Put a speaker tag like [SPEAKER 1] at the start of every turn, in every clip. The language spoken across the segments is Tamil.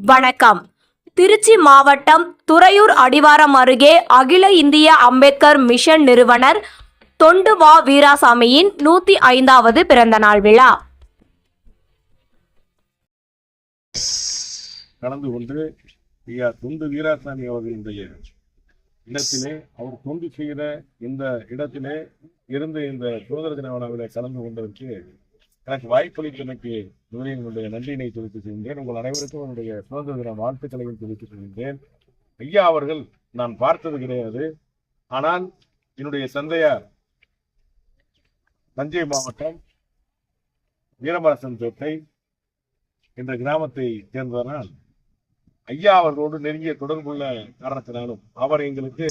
[SPEAKER 1] வணக்கம். திருச்சி மாவட்டம் துறையூர் அடிவாரம் அருகே அகில இந்திய அம்பேத்கர் மிஷன் நிறுவனர் தொண்டு வா வீராசாமியின் நூத்தி ஐந்தாவது பிறந்தநாள் விழா.
[SPEAKER 2] கலந்து கொண்டு ஐயா தொண்டு வீராசாமி அவர்களுடைய இடத்திலே அவர் தொண்டு செய்கிற இந்த இடத்திலே இருந்து இந்த சுதந்திர தின விழாவில் கலந்து கொண்டதற்கு எனக்கு வாய்ப்பளித்தமைக்கு முதலில் என்னுடைய நன்றியினை தெரிவித்துக் கொள்கின்றேன். உங்கள் அனைவருக்கும் என்னுடைய சுதந்திர தின வாழ்த்துக்களையும் தெரிவித்துக் கொள்கின்றேன். ஐயா அவர்கள் நான் பார்த்தது கிடையாது. ஆனால் என்னுடைய தந்தையார் தஞ்சை மாவட்டம் வீரமரசன் பேட்டை என்ற கிராமத்தை சேர்ந்ததனால் ஐயா அவர்களோடு நெருங்கிய தொடர்புள்ள காரணத்தினாலும் அவர் எங்களுக்கு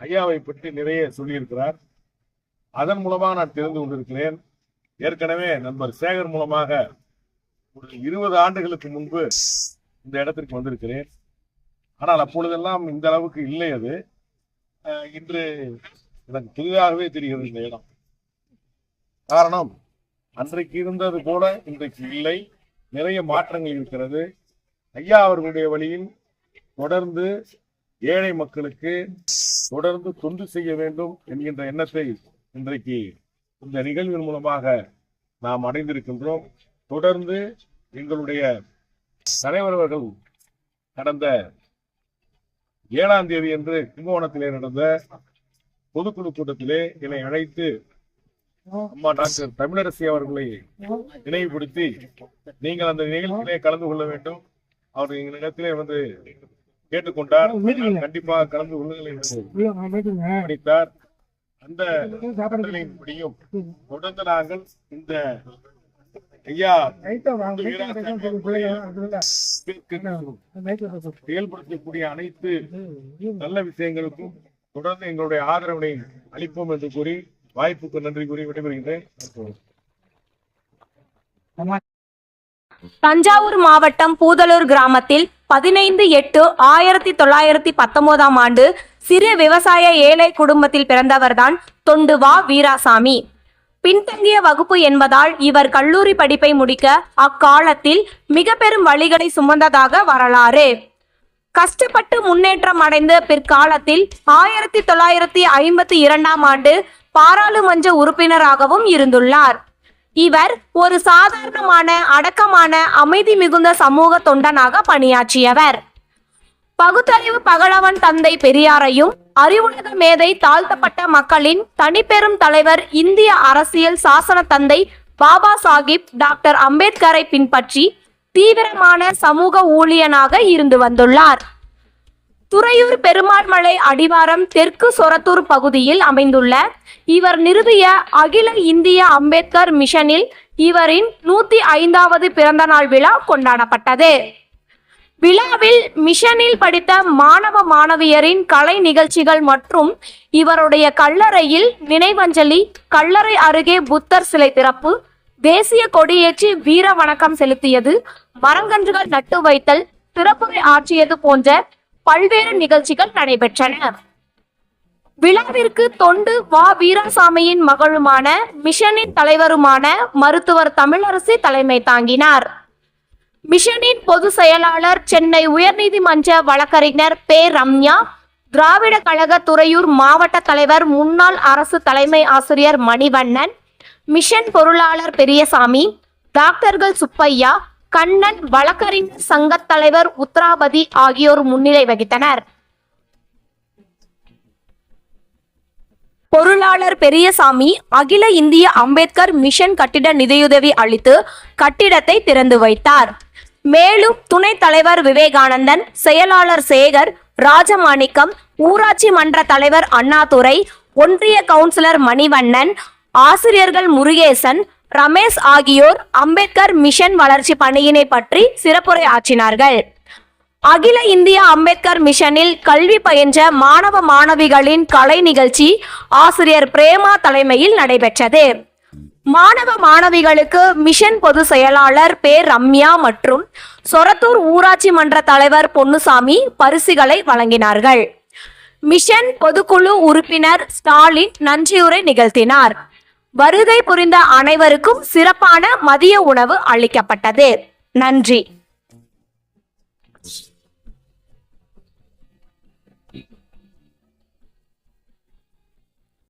[SPEAKER 2] ஐயாவை பற்றி நிறைய சொல்லியிருக்கிறார். அதன் மூலமாக நான் தெரிந்து கொண்டிருக்கிறேன். ஏற்கனவே நண்பர் சேகர் மூலமாக ஒரு இருபது ஆண்டுகளுக்கு முன்பு இந்த இடத்திற்கு வந்திருக்கிறேன். ஆனால் அப்பொழுதெல்லாம் இந்த அளவுக்கு இல்லை அது. இன்று எனக்கு புதிதாகவே தெரிகிறது இந்த இடம். காரணம் அன்றைக்கு இருந்தது கூட இன்றைக்கு இல்லை. நிறைய மாற்றங்கள் இருக்கிறது. ஐயா அவர்களுடைய வழியில் தொடர்ந்து ஏழை மக்களுக்கு தொடர்ந்து தொண்டு செய்ய வேண்டும் என்கின்ற எண்ணத்தை இன்றைக்கு இந்த நிகழ்வின் மூலமாக நாம் அடைந்திருக்கின்றோம். தொடர்ந்து எங்களுடைய தலைவர் அவர்கள் கடந்த ஏழாம் தேதி என்று கும்பகோணத்திலே நடந்த பொதுக்குழு கூட்டத்திலே என்னை அழைத்து அம்மா டாக்டர் தமிழரசி அவர்களை நினைவுபடுத்தி நீங்கள் அந்த நிகழ்ச்சியிலே கலந்து கொள்ள வேண்டும். அவர் எங்கள் இடத்திலே வந்து கேட்டுக்கொண்டார். கண்டிப்பாக கலந்து கொள்ளுங்கள் என்று அந்த கட்டளையின்படியும் தொடர்ந்து நாங்கள் இந்த ஐயா செயல்படுத்தக்கூடிய அனைத்து நல்ல விஷயங்களுக்கும் தொடர்ந்து எங்களுடைய ஆதரவினை அளிப்போம் என்று கூறி வாய்ப்புக்கு நன்றி கூறி விடைபெறுகின்றேன்.
[SPEAKER 1] தஞ்சாவூர் மாவட்டம் பூதலூர் கிராமத்தில் பதினைந்து எட்டு ஆயிரத்தி தொள்ளாயிரத்தி பத்தொன்பதாம் ஆண்டு சிறு விவசாய ஏழை குடும்பத்தில் பிறந்தவர்தான் தொண்டு வா வீராசாமி. பின்தங்கிய வகுப்பு என்பதால் இவர் கல்லூரி படிப்பை முடிக்க அக்காலத்தில் மிக பெரும் வழிகளை சுமந்ததாக வரலாறு. கஷ்டப்பட்டு முன்னேற்றம் அடைந்த பிற்காலத்தில் ஆயிரத்தி தொள்ளாயிரத்தி ஐம்பத்தி இரண்டாம் ஆண்டு பாராளுமன்ற உறுப்பினராகவும் இருந்துள்ளார். இவர் ஒரு சாதாரணமான அடக்கமான அமைதி மிகுந்த சமூக தொண்டனாக பணியாற்றியவர். பகுத்தறிவு பகலவன் தந்தை பெரியாரையும் அறிவுலக மேதை தாழ்த்தப்பட்ட மக்களின் தனிப்பெரும் தலைவர் இந்திய அரசியல் சாசன தந்தை பாபா சாஹிப் டாக்டர் அம்பேத்கரை பின்பற்றி தீவிரமான சமூக ஊழியனாக இருந்து வந்துள்ளார். துறையூர் பெருமாள் மலை அடிவாரம் தெற்கு சொரத்தூர் பகுதியில் அமைந்துள்ள இவர் நிறுவிய அகில இந்திய அம்பேத்கர் மிஷனில் இவரின் நூத்தி ஐந்தாவது பிறந்தநாள் விழா கொண்டாடப்பட்டது. விழாவில் மிஷனில் படித்த மாணவ மாணவியரின் கலை நிகழ்ச்சிகள் மற்றும் இவருடைய கல்லறையில் நினைவஞ்சலி கல்லறை அருகே புத்தர் சிலை திறப்பு தேசிய கொடியேற்றி வீர வணக்கம் செலுத்தியது மரங்கன்றுகள் நட்டு வைத்தல் சிறப்புரை ஆற்றியது போன்ற பல்வேறு நிகழ்ச்சிகள் நடைபெற்றன. விழாவிற்கு தொண்டு வா. வீராசாமியின் மகளுமான மிஷனின் தலைவருமான மருத்துவர் தமிழரசி தலைமை தாங்கினார். மிஷனின் பொதுச் செயலாளர் சென்னை உயர்நீதிமன்ற வழக்கறிஞர் பே. ரம்யா திராவிட கழக துறையூர் மாவட்ட தலைவர் முன்னாள் அரசு தலைமை ஆசிரியர் மணிவண்ணன் மிஷன் பொருளாளர் பெரியசாமி டாக்டர்கள் சுப்பையா கண்ணன் வழக்கறிஞர் சங்கத் தலைவர் உத்ராபதி ஆகியோர் முன்னிலை வகித்தனர். பொருளாளர் பெரியசாமி அகில இந்திய அம்பேத்கர் மிஷன் கட்டிட நிதியுதவி அளித்து கட்டிடத்தை திறந்து வைத்தார். மேலும் துணைத் தலைவர் விவேகானந்தன் செயலாளர் சேகர் ராஜமாணிக்கம் ஊராட்சி மன்ற தலைவர் அண்ணாதுரை ஒன்றிய கவுன்சிலர் மணிவண்ணன் ஆசிரியர்கள் முருகேசன் ரமேஷ் ஆகியோர் அம்பேத்கர் மிஷன் வளர்ச்சி பணியினை பற்றி சிறப்புரை ஆற்றினார்கள். அகில இந்திய அம்பேத்கர் மிஷனில் கல்வி பயின்ற மாணவ மாணவிகளின் கலை நிகழ்ச்சி ஆசிரியர் பிரேமா தலைமையில் நடைபெற்றது. மாணவ மாணவிகளுக்கு மிஷன் பொது செயலாளர் பே ரம்யா மற்றும் சொரத்தூர் ஊராட்சி மன்ற தலைவர் பொன்னுசாமி பரிசுகளை வழங்கினார்கள். மிஷன் பொதுக்குழு உறுப்பினர் ஸ்டாலின் நன்றியுரை நிகழ்த்தினார். வருகை புரிந்த அனைவருக்கும் சிறப்பான மதிய உணவு அளிக்கப்பட்டது. நன்றி.